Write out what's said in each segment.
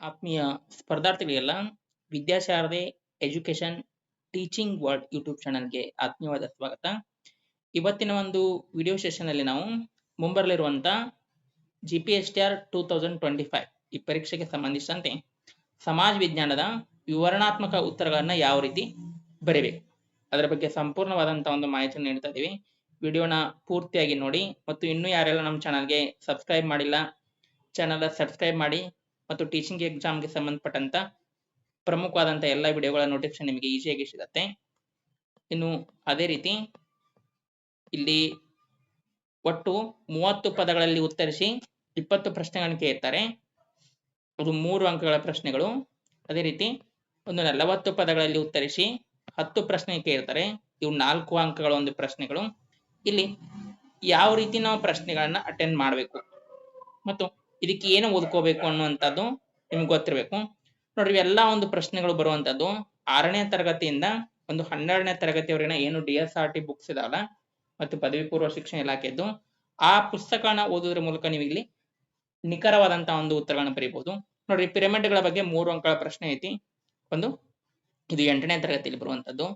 ಆತ್ಮೀಯ ಸ್ಪರ್ಧಾರ್ಥಿಗಳಿಗೆಲ್ಲ Vidyasharade education teaching world YouTube ಚಾನಲ್ಗೆ ಆತ್ಮೀಯವಾದ ಸ್ವಾಗತ. ಇವತ್ತಿನ ಒಂದು ವಿಡಿಯೋ ಸೆಷನ್ ಅಲ್ಲಿ ನಾವು ಮುಂಬರಲಿರುವಂತ G P S T R two thousand twenty five ಈ ಪರೀಕ್ಷೆಗೆ ಸಂಬಂಧಿಸಿದಂತೆ ಸಮಾಜ ವಿಜ್ಞಾನದ ವಿವರಣಾತ್ಮಕ ಉತ್ತರಗಳನ್ನ ಯಾವ ರೀತಿ ಬರೀಬೇಕು. ಅದರ ಬಗ್ಗೆ ಸಂಪೂರ್ಣವಾದಂತಹ ಒಂದು ಮಾಹಿತಿಯನ್ನು ನೀಡ್ತಾ ಇದ್ದೀವಿ. ವಿಡಿಯೋನ ಪೂರ್ತಿಯಾಗಿ ನೋಡಿ ಮತ್ತು ಇನ್ನೂ ಯಾರೆಲ್ಲ ನಮ್ಮ ಚಾನಲ್ಗೆ ಸಬ್ಸ್ಕ್ರೈಬ್ ಮಾಡಿಲ್ಲ ಚಾನಲ್ ಸಬ್ಸ್ಕ್ರೈಬ್ ಮಾಡಿ ಮತ್ತು ಟೀಚಿಂಗ್ ಎಕ್ಸಾಮ್ಗೆ ಸಂಬಂಧಪಟ್ಟಂತ ಪ್ರಮುಖವಾದಂತಹ ಎಲ್ಲ ವಿಡಿಯೋಗಳ ನೋಟಿಫಿಕೇಶನ್ ನಿಮಗೆ ಈಸಿಯಾಗಿ ಸಿಗುತ್ತೆ. ಇನ್ನು ಅದೇ ರೀತಿ ಇಲ್ಲಿ ಒಟ್ಟು ಮೂವತ್ತು ಪದಗಳಲ್ಲಿ ಉತ್ತರಿಸಿ ಇಪ್ಪತ್ತು ಪ್ರಶ್ನೆಗಳನ್ನು ಕೇಳ್ತಾರೆ. ಅದು ಮೂರು ಅಂಕಗಳ ಪ್ರಶ್ನೆಗಳು. ಅದೇ ರೀತಿ ಒಂದು ನಲವತ್ತು ಪದಗಳಲ್ಲಿ ಉತ್ತರಿಸಿ ಹತ್ತು ಪ್ರಶ್ನೆ ಕೇಳ್ತಾರೆ. ಇವು ನಾಲ್ಕು ಅಂಕಗಳ ಒಂದು ಪ್ರಶ್ನೆಗಳು. ಇಲ್ಲಿ ಯಾವ ರೀತಿ ನಾವು ಪ್ರಶ್ನೆಗಳನ್ನ ಅಟೆಂಡ್ ಮಾಡಬೇಕು? ಮತ್ತು ಇದಕ್ಕೆ ಏನು ಓದ್ಕೋಬೇಕು ಅನ್ನುವಂಥದ್ದು ನಿಮ್ಗೆ ಗೊತ್ತಿರಬೇಕು. ನೋಡ್ರಿ, ಇವೆಲ್ಲ ಒಂದು ಪ್ರಶ್ನೆಗಳು ಬರುವಂತದ್ದು ಆರನೇ ತರಗತಿಯಿಂದ ಒಂದು ಹನ್ನೆರಡನೇ ತರಗತಿಯವರೆಗಿನ ಏನು D S R T books ಇದಾವಲ್ಲ, ಮತ್ತು ಪದವಿ ಪೂರ್ವ ಶಿಕ್ಷಣ ಇಲಾಖೆದ್ದು, ಆ ಪುಸ್ತಕನ ಓದೋದ್ರ ಮೂಲಕ ನೀವು ಇಲ್ಲಿ ನಿಖರವಾದಂತಹ ಒಂದು ಉತ್ತರಗಳನ್ನ ಬರೀಬಹುದು ನೋಡ್ರಿ, ಪಿರಮಿಡ್ಗಳ ಬಗ್ಗೆ ಮೂರು ಅಂಕಗಳ ಪ್ರಶ್ನೆ ಐತಿ. ಒಂದು, ಇದು ಎಂಟನೇ ತರಗತಿಯಲ್ಲಿ ಬರುವಂತದ್ದು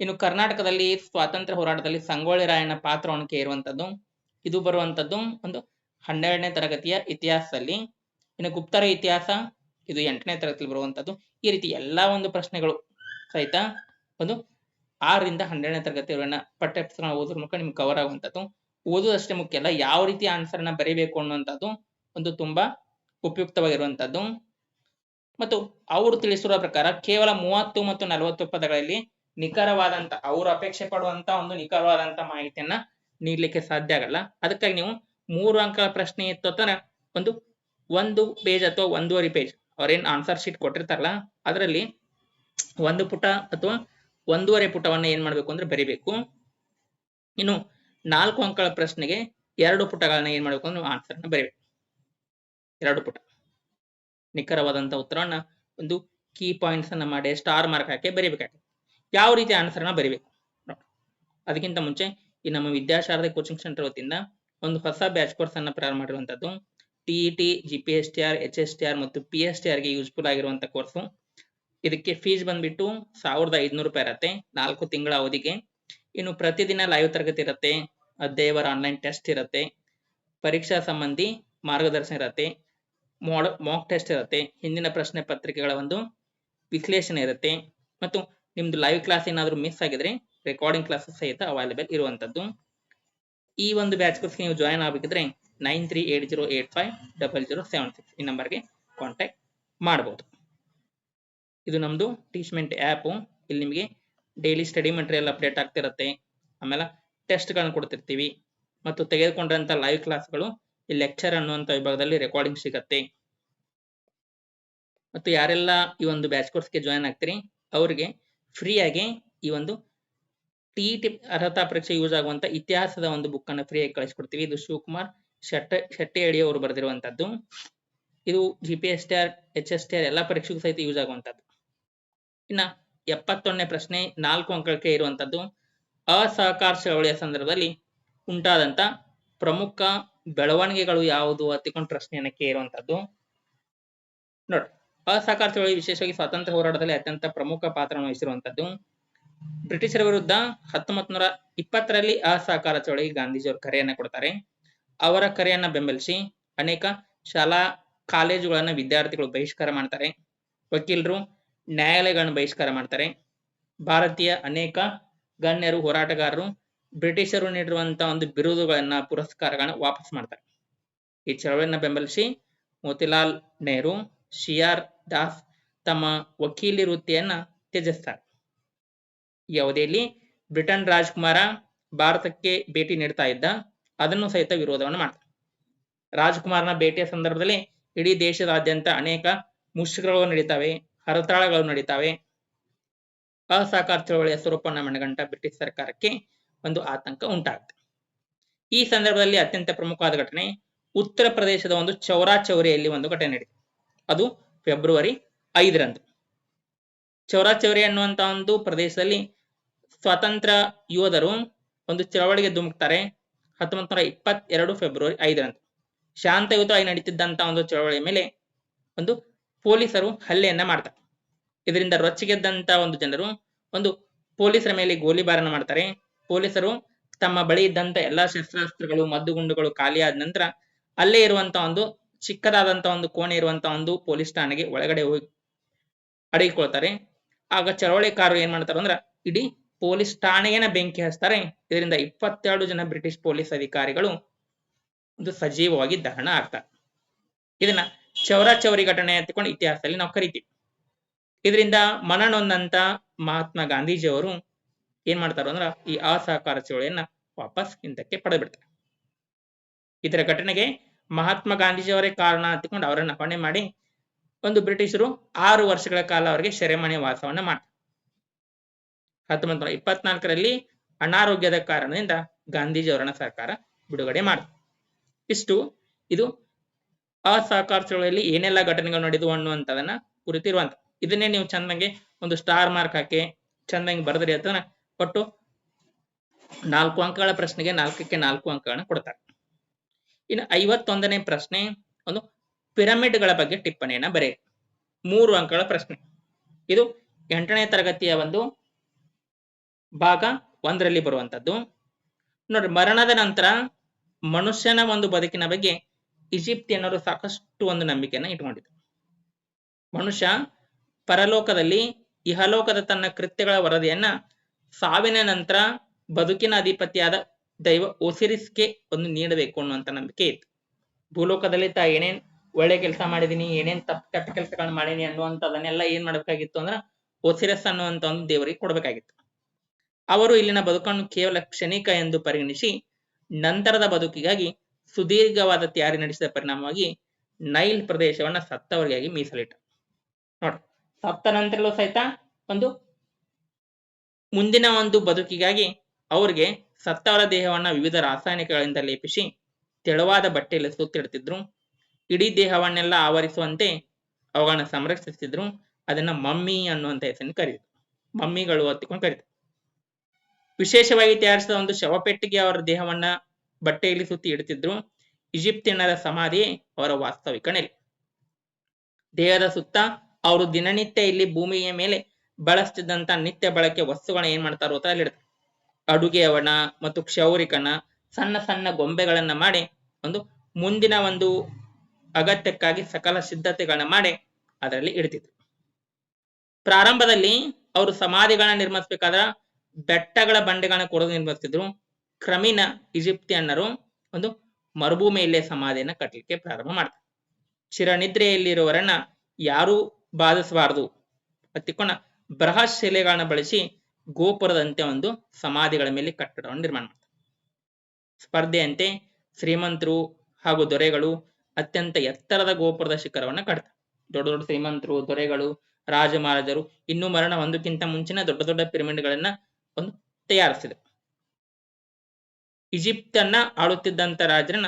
ಇನ್ನು ಕರ್ನಾಟಕದಲ್ಲಿ ಸ್ವಾತಂತ್ರ್ಯ ಹೋರಾಟದಲ್ಲಿ ಸಂಗೊಳ್ಳಿ ರಾಯಣ್ಣ ಪಾತ್ರವನ್ನು ಕೇರುವಂತದ್ದು ಇದು ಬರುವಂತದ್ದು ಒಂದು ಹನ್ನೆರಡನೇ ತರಗತಿಯ ಇತಿಹಾಸದಲ್ಲಿ, ಇನ್ನು ಗುಪ್ತರ ಇತಿಹಾಸ, ಇದು ಎಂಟನೇ ತರಗತಿಯಲ್ಲಿ ಬರುವಂತದ್ದು ಈ ರೀತಿ ಎಲ್ಲಾ ಒಂದು ಪ್ರಶ್ನೆಗಳು ಸಹಿತ ಒಂದು ಆರರಿಂದ ಹನ್ನೆರಡನೇ ತರಗತಿಯವರನ್ನ ಪಠ್ಯ ಪುಸ್ತಕ ಓದೋದ್ರ ಮೂಲಕ ನಿಮ್ಗೆ ಕವರ್ ಆಗುವಂಥದ್ದು. ಓದೋದಷ್ಟೇ ಮುಖ್ಯ ಅಲ್ಲ, ಯಾವ ರೀತಿ ಆನ್ಸರ್ನ ಬರೀಬೇಕು ಅನ್ನುವಂಥದ್ದು ಒಂದು ತುಂಬಾ ಉಪಯುಕ್ತವಾಗಿರುವಂತದ್ದು ಮತ್ತು ಅವರು ತಿಳಿಸಿರುವ ಪ್ರಕಾರ ಕೇವಲ ಮೂವತ್ತು ಮತ್ತು ನಲವತ್ತು ಪದಗಳಲ್ಲಿ ನಿಖರವಾದಂತ ಅವರು ಅಪೇಕ್ಷೆ ಪಡುವಂತ ಒಂದು ನಿಖರವಾದಂತ ಮಾಹಿತಿಯನ್ನ ನೀಡ್ಲಿಕ್ಕೆ ಸಾಧ್ಯ ಆಗಲ್ಲ. ಅದಕ್ಕಾಗಿ ನೀವು ಮೂರು ಅಂಕಗಳ ಪ್ರಶ್ನೆ ಇತ್ತು ತನ ಒಂದು ಒಂದು ಪೇಜ್ ಅಥವಾ ಒಂದೂವರೆ ಪೇಜ್ ಅವ್ರೇನ್ ಆನ್ಸರ್ ಶೀಟ್ ಕೊಟ್ಟಿರ್ತಾರಲ್ಲ, ಅದರಲ್ಲಿ ಒಂದು ಪುಟ ಅಥವಾ ಒಂದೂವರೆ ಪುಟವನ್ನ ಏನ್ ಮಾಡ್ಬೇಕು ಅಂದ್ರೆ ಬರಿಬೇಕು. ಇನ್ನು ನಾಲ್ಕು ಅಂಕಗಳ ಪ್ರಶ್ನೆಗೆ ಎರಡು ಪುಟಗಳನ್ನ ಏನ್ ಮಾಡ್ಬೇಕು ಅಂದ್ರೆ ಆನ್ಸರ್ನ ಬರಿಬೇಕು. ಎರಡು ಪುಟ. ನಿಖರವಾದಂತ ಉತ್ತರವನ್ನ ಒಂದು ಕೀ ಪಾಯಿಂಟ್ಸ್ ಅನ್ನ ಮಾಡಿ ಸ್ಟಾರ್ ಮಾರ್ಕ್ ಹಾಕಿ ಬರಿಬೇಕಾಗ್ತದೆ. ಯಾವ ರೀತಿ ಆನ್ಸರ್ನ ಬರಿಬೇಕು? ಅದಕ್ಕಿಂತ ಮುಂಚೆ ಈ ನಮ್ಮ ವಿದ್ಯಾಶಾರದೆ ಕೋಚಿಂಗ್ ಸೆಂಟರ್ ವತಿಯಿಂದ ಒಂದು ಹೊಸ ಬ್ಯಾಚ್ ಕೋರ್ಸ್ ಅನ್ನ ಪ್ರಾರಂಭ ಮಾಡಿರುವಂತದ್ದು. TET G P S T R H S T R ಮತ್ತು ಪಿ ಎಸ್ ಟಿ ಆರ್ಗೆ ಯೂಸ್ಫುಲ್ ಆಗಿರುವಂತ ಕೋರ್ಸು ಇದಕ್ಕೆ ಫೀಸ್ ಬಂದ್ಬಿಟ್ಟು ಸಾವಿರದ ಐದುನೂರು ರೂಪಾಯಿ ಇರತ್ತೆ, ನಾಲ್ಕು ತಿಂಗಳ ಅವಧಿಗೆ. ಇನ್ನು ಪ್ರತಿದಿನ ಲೈವ್ ತರಗತಿ ಇರುತ್ತೆ ಅಧ್ಯಾಯವರ ಆನ್ಲೈನ್ ಟೆಸ್ಟ್ ಇರುತ್ತೆ, ಪರೀಕ್ಷಾ ಸಂಬಂಧಿ ಮಾರ್ಗದರ್ಶನ ಇರುತ್ತೆ ಮಾಡ ಮಾಕ್ ಟೆಸ್ಟ್ ಇರುತ್ತೆ, ಹಿಂದಿನ ಪ್ರಶ್ನೆ ಪತ್ರಿಕೆಗಳ ಒಂದು ವಿಶ್ಲೇಷಣೆ ಇರುತ್ತೆ ಮತ್ತು ನಿಮ್ದು ಲೈವ್ ಕ್ಲಾಸ್ ಏನಾದರೂ ಮಿಸ್ ಆಗಿದ್ರೆ ರೆಕಾರ್ಡಿಂಗ್ ಕ್ಲಾಸಸ್ ಸಹಿತ ಅವೈಲೇಬಲ್ ಇರುವಂತದ್ದು. ಈ ಒಂದು ಬ್ಯಾಚ್ ಕೋರ್ಸ್ಗೆ ನೀವು join ಆಗಬೇಕಿದ್ರೆ nine three eight zero eight five double zero seven six ಈ ನಂಬರ್ಗೆ ಕಾಂಟ್ಯಾಕ್ಟ್ ಮಾಡ್ಬೋದು. ಇದು ನಮ್ಮದು ಟೀಚ್ಮೆಂಟ್ ಆ್ಯಪು ಇಲ್ಲಿ ನಿಮಗೆ ಡೈಲಿ ಸ್ಟಡಿ ಮೆಟೀರಿಯಲ್ ಅಪ್ಡೇಟ್ ಆಗ್ತಿರುತ್ತೆ. ಆಮೇಲೆ ಟೆಸ್ಟ್ಗಳನ್ನ ಕೊಡ್ತಿರ್ತೀವಿ. ಮತ್ತು ತೆಗೆದುಕೊಂಡಂಥ ಲೈವ್ ಕ್ಲಾಸ್ಗಳು ಈ ಲೆಕ್ಚರ್ ಅನ್ನುವಂಥ ವಿಭಾಗದಲ್ಲಿ ರೆಕಾರ್ಡಿಂಗ್ ಸಿಗತ್ತೆ. ಮತ್ತು ಯಾರೆಲ್ಲ ಈ ಒಂದು ಬ್ಯಾಚ್ ಕೋರ್ಸ್ಗೆ ಜಾಯಿನ್ ಆಗ್ತೀರಿ, ಅವರಿಗೆ ಫ್ರೀಯಾಗಿ ಈ ಒಂದು ಟಿ ಟಿ ಅರ್ಹತಾ ಪರೀಕ್ಷೆ ಯೂಸ್ ಆಗುವಂತ ಇತಿಹಾಸದ ಒಂದು ಬುಕ್ ಅನ್ನು ಫ್ರೀಯಾಗಿ ಕಳಿಸ್ಕೊಡ್ತೀವಿ. ಇದು ಶಿವಕುಮಾರ್ ಶೆಟ್ಟ, ಶೆಟ್ಟಿಹಳ್ಳಿ ಅವರು ಬರೆದಿರುವಂತದ್ದು. ಇದು G P S T R H S T R ಎಲ್ಲ ಪರೀಕ್ಷೆಗೂ ಸಹಿತ ಯೂಸ್ ಆಗುವಂತದ್ದು. ಇನ್ನ ಎಪ್ಪತ್ತೊಂದನೇ ಪ್ರಶ್ನೆ, ನಾಲ್ಕು ಅಂಕಕ್ಕೆ ಇರುವಂತದ್ದು. ಅಸಹಕಾರ ಚಳವಳಿಯ ಸಂದರ್ಭದಲ್ಲಿ ಉಂಟಾದಂತ ಪ್ರಮುಖ ಬೆಳವಣಿಗೆಗಳು ಯಾವುದು ಹತ್ತಿಕೊಂಡು ಪ್ರಶ್ನೆಯನ್ನ ಕೇಳುವಂತದ್ದು ನೋಡಿ, ಅಸಹಕಾರ ಚಳವಳಿ ವಿಶೇಷವಾಗಿ ಸ್ವಾತಂತ್ರ್ಯ ಹೋರಾಟದಲ್ಲಿ ಅತ್ಯಂತ ಪ್ರಮುಖ ಪಾತ್ರವನ್ನು ವಹಿಸಿರುವಂತದ್ದು ಬ್ರಿಟಿಷರ ವಿರುದ್ಧ ಹತ್ತೊಂಬತ್ ನೂರ ಇಪ್ಪತ್ತರಲ್ಲಿ ಅಸಹಕಾರ ಚಳವಳಿ ಗಾಂಧೀಜಿಯವರು ಕರೆಯನ್ನ ಕೊಡ್ತಾರೆ. ಅವರ ಕರೆಯನ್ನ ಬೆಂಬಲಿಸಿ ಅನೇಕ ಶಾಲಾ ಕಾಲೇಜುಗಳನ್ನ ವಿದ್ಯಾರ್ಥಿಗಳು ಬಹಿಷ್ಕಾರ ಮಾಡ್ತಾರೆ. ವಕೀಲರು ನ್ಯಾಯಾಲಯಗಳನ್ನು ಬಹಿಷ್ಕಾರ ಮಾಡ್ತಾರೆ. ಭಾರತೀಯ ಅನೇಕ ಗಣ್ಯರು, ಹೋರಾಟಗಾರರು ಬ್ರಿಟಿಷರು ನೀಡಿರುವಂತಹ ಒಂದು ಬಿರುದುಗಳನ್ನ, ಪುರಸ್ಕಾರಗಳನ್ನ ವಾಪಸ್ ಮಾಡ್ತಾರೆ. ಈ ಚಳವಳಿಯನ್ನ ಬೆಂಬಲಿಸಿ ಮೋತಿಲಾಲ್ ನೆಹರು ಸಿ ಆರ್ ದಾಸ್ ತಮ್ಮ ವಕೀಲಿ ವೃತ್ತಿಯನ್ನ ತ್ಯಜಿಸ್ತಾರೆ. ಈ ಅವಧಿಯಲ್ಲಿ ಬ್ರಿಟನ್ ರಾಜ್ಕುಮಾರ ಭಾರತಕ್ಕೆ ಭೇಟಿ ನೀಡ್ತಾ ಇದ್ದ, ಅದನ್ನು ಸಹಿತ ವಿರೋಧವನ್ನು ಮಾಡ್ತಾರೆ ರಾಜ್ಕುಮಾರ್ನ ಭೇಟಿಯ ಸಂದರ್ಭದಲ್ಲಿ ಇಡೀ ದೇಶದಾದ್ಯಂತ ಅನೇಕ ಮುಷ್ಕರಗಳು ನಡೀತಾವೆ, ಹರತಾಳಗಳು ನಡೀತಾವೆ. ಅಸಹಕಾರ ಚಳವಳಿಯ ಸ್ವರೂಪವನ್ನು ಮನಗಂಡ ಬ್ರಿಟಿಷ್ ಸರ್ಕಾರಕ್ಕೆ ಒಂದು ಆತಂಕ ಉಂಟಾಗುತ್ತೆ. ಈ ಸಂದರ್ಭದಲ್ಲಿ ಅತ್ಯಂತ ಪ್ರಮುಖವಾದ ಘಟನೆ ಉತ್ತರ ಪ್ರದೇಶದ ಒಂದು ಚೌರಾ ಚೌರಿಯಲ್ಲಿ ಒಂದು ಘಟನೆ ನಡೀತು ಅದು ಫೆಬ್ರವರಿ ಐದರಂದು. ಚೌರಾ ಚೌರಿ ಅನ್ನುವಂತ ಒಂದು ಪ್ರದೇಶದಲ್ಲಿ ಸ್ವಾತಂತ್ರ್ಯ ಯೋಧರು ಒಂದು ಚಳವಳಿಗೆ ಧುಮುಕ್ತಾರೆ. ಹತ್ತೊಂಬತ್ ನೂರ ಇಪ್ಪತ್ತೆರಡು ಫೆಬ್ರವರಿ ಐದರಂದು. ಶಾಂತಯುತವಾಗಿ ನಡೀತಿದ್ದಂತ ಒಂದು ಚಳವಳಿಯ ಮೇಲೆ ಒಂದು ಪೊಲೀಸರು ಹಲ್ಲೆಯನ್ನ ಮಾಡ್ತಾರೆ. ಇದರಿಂದ ರೊಚ್ಚಿಗೆದ್ದಂತ ಒಂದು ಜನರು ಒಂದು ಪೊಲೀಸರ ಮೇಲೆ ಗೋಲಿಬಾರನ ಮಾಡ್ತಾರೆ. ಪೊಲೀಸರು ತಮ್ಮ ಬಳಿ ಇದ್ದಂತ ಎಲ್ಲಾ ಶಸ್ತ್ರಾಸ್ತ್ರಗಳು, ಮದ್ದುಗುಂಡುಗಳು ಖಾಲಿಯಾದ ನಂತರ ಅಲ್ಲೇ ಇರುವಂತ ಒಂದು ಚಿಕ್ಕದಾದಂತ ಒಂದು ಕೋಣೆ ಇರುವಂತ ಒಂದು ಪೊಲೀಸ್ ಠಾಣೆಗೆ ಒಳಗಡೆ ಹೋಗಿ ಅಡಗಿಕೊಳ್ತಾರೆ. ಆಗ ಚಳವಳಿಕಾರರು ಏನ್ ಮಾಡ್ತಾರೆ ಅಂದ್ರ ಇಡೀ ಪೊಲೀಸ್ ಠಾಣೆಯನ್ನ ಬೆಂಕಿ ಹಚ್ತಾರೆ. ಇದರಿಂದ ಇಪ್ಪತ್ತೆರಡು ಜನ ಬ್ರಿಟಿಷ್ ಪೊಲೀಸ್ ಅಧಿಕಾರಿಗಳು ಒಂದು ಸಜೀವವಾಗಿ ದಹನ ಆಗ್ತಾರೆ ಇದನ್ನ ಚೌರ ಚೌರಿ ಘಟನೆ ಅಂತಕೊಂಡು ಇತಿಹಾಸದಲ್ಲಿ ನಾವು ಕರಿತೀವಿ. ಇದರಿಂದ ಮನನೊಂದಂತ ಮಹಾತ್ಮ ಗಾಂಧೀಜಿಯವರು ಏನ್ ಮಾಡ್ತಾರ ಅಂದ್ರ ಈ ಅಸಹಕಾರ ಚಳವಳಿಯನ್ನ ವಾಪಸ್ ಹಿಂದಕ್ಕೆ ಪಡೆದ್ಬಿಡ್ತಾರೆ. ಇದರ ಘಟನೆಗೆ ಮಹಾತ್ಮ ಗಾಂಧೀಜಿಯವರೇ ಕಾರಣ ಅಂತಕೊಂಡು ಅವರನ್ನ ಹೊಣೆ ಮಾಡಿ ಒಂದು ಬ್ರಿಟಿಷರು ಆರು ವರ್ಷಗಳ ಕಾಲ ಅವರಿಗೆ ಸೆರೆಮನೆ ವಾಸವನ್ನ ಮಾಡ್ತಾರೆ. ಹತ್ತೊಂಬತ್ತು ಇಪ್ಪತ್ನಾಲ್ಕರಲ್ಲಿ ಅನಾರೋಗ್ಯದ ಕಾರಣದಿಂದ ಗಾಂಧೀಜಿ ಅವರನ್ನ ಸರ್ಕಾರ ಬಿಡುಗಡೆ ಮಾಡಿತು. ಇಷ್ಟು. ಇದು ಅಸಹಕಾರ ಚಳವಳಿಯಲ್ಲಿ ಏನೆಲ್ಲ ಘಟನೆಗಳು ನಡೆದು ಅನ್ನುವಂಥದನ್ನ ಕುರಿತಿರುವಂತ ಇದನ್ನೇ ನೀವು ಚಂದಂಗೆ ಒಂದು ಸ್ಟಾರ್ ಮಾರ್ಕ್ ಹಾಕಿ, ಚಂದಂಗೆ ಬರೆದ್ರಿ ಅಂತ ಒಟ್ಟು ನಾಲ್ಕು ಅಂಕಗಳ ಪ್ರಶ್ನೆಗೆ ನಾಲ್ಕಕ್ಕೆ ನಾಲ್ಕು ಅಂಕಗಳನ್ನ ಕೊಡ್ತಾರೆ. ಇನ್ನು ಐವತ್ತೊಂದನೇ ಪ್ರಶ್ನೆ, ಒಂದು ಪಿರಮಿಡ್ಗಳ ಬಗ್ಗೆ ಟಿಪ್ಪಣಿಯನ್ನ ಬರೆಯಿರಿ ಮೂರು ಅಂಕಗಳ ಪ್ರಶ್ನೆ. ಇದು ಎಂಟನೇ ತರಗತಿಯ ಒಂದು ಭಾಗ ಒಂದರಲ್ಲಿ ಬರುವಂತದ್ದು. ನೋಡ್ರಿ, ಮರಣದ ನಂತರ ಮನುಷ್ಯನ ಒಂದು ಬದುಕಿನ ಬಗ್ಗೆ ಈಜಿಪ್ತಿಯನ್ನರು ಸಾಕಷ್ಟು ಒಂದು ನಂಬಿಕೆಯನ್ನ ಇಟ್ಕೊಂಡಿದ್ರು. ಮನುಷ್ಯ ಪರಲೋಕದಲ್ಲಿ ಇಹಲೋಕದ ತನ್ನ ಕೃತ್ಯಗಳ ವರದಿಯನ್ನ ಸಾವಿನ ನಂತರ ಬದುಕಿನ ಅಧಿಪತಿಯಾದ ದೈವ ಒಸಿರಿಸ್ಗೆ ಒಂದು ನೀಡಬೇಕು ಅನ್ನುವಂತ ನಂಬಿಕೆ ಇತ್ತು. ಭೂಲೋಕದಲ್ಲಿ ತಾ ಏನೇನ್ ಒಳ್ಳೆ ಕೆಲಸ ಮಾಡಿದೀನಿ, ಏನೇನ್ ತಪ್ಪು ಕೆಟ್ಟ ಕೆಲಸಗಳನ್ನ ಮಾಡೀನಿ ಅನ್ನುವಂಥದನ್ನೆಲ್ಲ ಏನ್ ಮಾಡ್ಬೇಕಾಗಿತ್ತು ಅಂದ್ರ ಒಸಿರಸ್ ಅನ್ನುವಂತ ಒಂದು ದೇವರಿಗೆ ಕೊಡ್ಬೇಕಾಗಿತ್ತು. ಅವರು ಇಲ್ಲಿನ ಬದುಕನ್ನು ಕೇವಲ ಕ್ಷಣಿಕ ಎಂದು ಪರಿಗಣಿಸಿ, ನಂತರದ ಬದುಕಿಗಾಗಿ ಸುದೀರ್ಘವಾದ ತಯಾರಿ ನಡೆಸಿದ ಪರಿಣಾಮವಾಗಿ ನೈಲ್ ಪ್ರದೇಶವನ್ನ ಸತ್ತವರಿಗಾಗಿ ಮೀಸಲಿಟ್ಟ. ನೋಡ್ರಿ, ಸತ್ತ ನಂತರಲ್ಲೂ ಸಹಿತ ಒಂದು ಮುಂದಿನ ಒಂದು ಬದುಕಿಗಾಗಿ ಅವ್ರಿಗೆ ಸತ್ತವರ ದೇಹವನ್ನ ವಿವಿಧ ರಾಸಾಯನಿಕಗಳಿಂದ ಲೇಪಿಸಿ, ತೆಳುವಾದ ಬಟ್ಟೆಯಲ್ಲಿ ಸುತ್ತಿಡ್ತಿದ್ರು. ಇಡೀ ದೇಹವನ್ನೆಲ್ಲ ಆವರಿಸುವಂತೆ ಅವುಗಳನ್ನ ಸಂರಕ್ಷಿಸಿದ್ರು ಅದನ್ನ ಮಮ್ಮಿ ಅನ್ನುವಂತ ಹೆಸರಿನ ಕರೀತಾರೆ ಮಮ್ಮಿಗಳು ಹತ್ತಿಕೊಂಡು ಕರೀತಾರೆ. ವಿಶೇಷವಾಗಿ ತಯಾರಿಸಿದ ಒಂದು ಶವಪೆಟ್ಟಿಗೆ ಅವರ ದೇಹವನ್ನ ಬಟ್ಟೆಯಲ್ಲಿ ಸುತ್ತಿ ಇಡ್ತಿದ್ರು. ಈಜಿಪ್ತಿಯನ್ನರ ಸಮಾಧಿ ಅವರ ವಾಸ್ತವಿಕ ನೆಲೆ. ದೇಹದ ಸುತ್ತ ಅವರು ದಿನನಿತ್ಯ ಇಲ್ಲಿ ಭೂಮಿಯ ಮೇಲೆ ಬಳಸ್ತಿದ್ದಂತ ನಿತ್ಯ ಬಳಕೆ ವಸ್ತುಗಳನ್ನ ಏನ್ ಮಾಡ್ತಾರೋ ಅಂತ ಅಲ್ಲಿ ಅಡುಗೆಯವನ ಮತ್ತು ಕ್ಷೌರಿಕನ ಸಣ್ಣ ಸಣ್ಣ ಗೊಂಬೆಗಳನ್ನ ಮಾಡಿ ಒಂದು ಮುಂದಿನ ಒಂದು ಅಗತ್ಯಕ್ಕಾಗಿ ಸಕಲ ಸಿದ್ಧತೆಗಳನ್ನ ಮಾಡಿ ಅದರಲ್ಲಿ ಇಡ್ತಿದ್ರು. ಪ್ರಾರಂಭದಲ್ಲಿ ಅವರು ಸಮಾಧಿಗಳನ್ನ ನಿರ್ಮಿಸಬೇಕಾದ್ರ ಬೆಟ್ಟಗಳ ಬಂಡೆಗಳನ್ನ ಕೊಡೋದು ನಿರ್ಮಿಸ್ತಿದ್ರು. ಕ್ರಮೇಣ ಈಜಿಪ್ತಿಯನ್ನರು ಒಂದು ಮರುಭೂಮಿಯಲ್ಲೇ ಸಮಾಧಿಯನ್ನ ಕಟ್ಟಲಿಕ್ಕೆ ಪ್ರಾರಂಭ ಮಾಡ್ತಾರೆ. ಚಿರನಿದ್ರೆಯಲ್ಲಿರುವವರನ್ನ ಯಾರೂ ಬಾಧಿಸಬಾರದು. ಅತ್ತಿಕೊಂಡ ಬೃಹತ್ ಶಿಲೆಗಳನ್ನ ಬಳಸಿ ಗೋಪುರದಂತೆ ಒಂದು ಸಮಾಧಿಗಳ ಮೇಲೆ ಕಟ್ಟಡವನ್ನು ನಿರ್ಮಾಣ ಮಾಡ್ತಾರೆ. ಸ್ಪರ್ಧೆಯಂತೆ ಶ್ರೀಮಂತರು ಹಾಗೂ ದೊರೆಗಳು ಅತ್ಯಂತ ಎತ್ತರದ ಗೋಪುರದ ಶಿಖರವನ್ನ ಕಟ್ತಾರೆ. ದೊಡ್ಡ ದೊಡ್ಡ ಶ್ರೀಮಂತರು, ದೊರೆಗಳು ರಾಜ ಮಹಾರಾಜರು ಇನ್ನೂ ಮರಣ ಒಂದಕ್ಕಿಂತ ಮುಂಚಿನ ದೊಡ್ಡ ದೊಡ್ಡ ಪಿರಮಿಡ್ಗಳನ್ನ ಒಂದು ತಯಾರಿಸಿದೆ. ಈಜಿಪ್ತನ್ನ ಆಳುತ್ತಿದ್ದಂತ ರಾಜರನ್ನ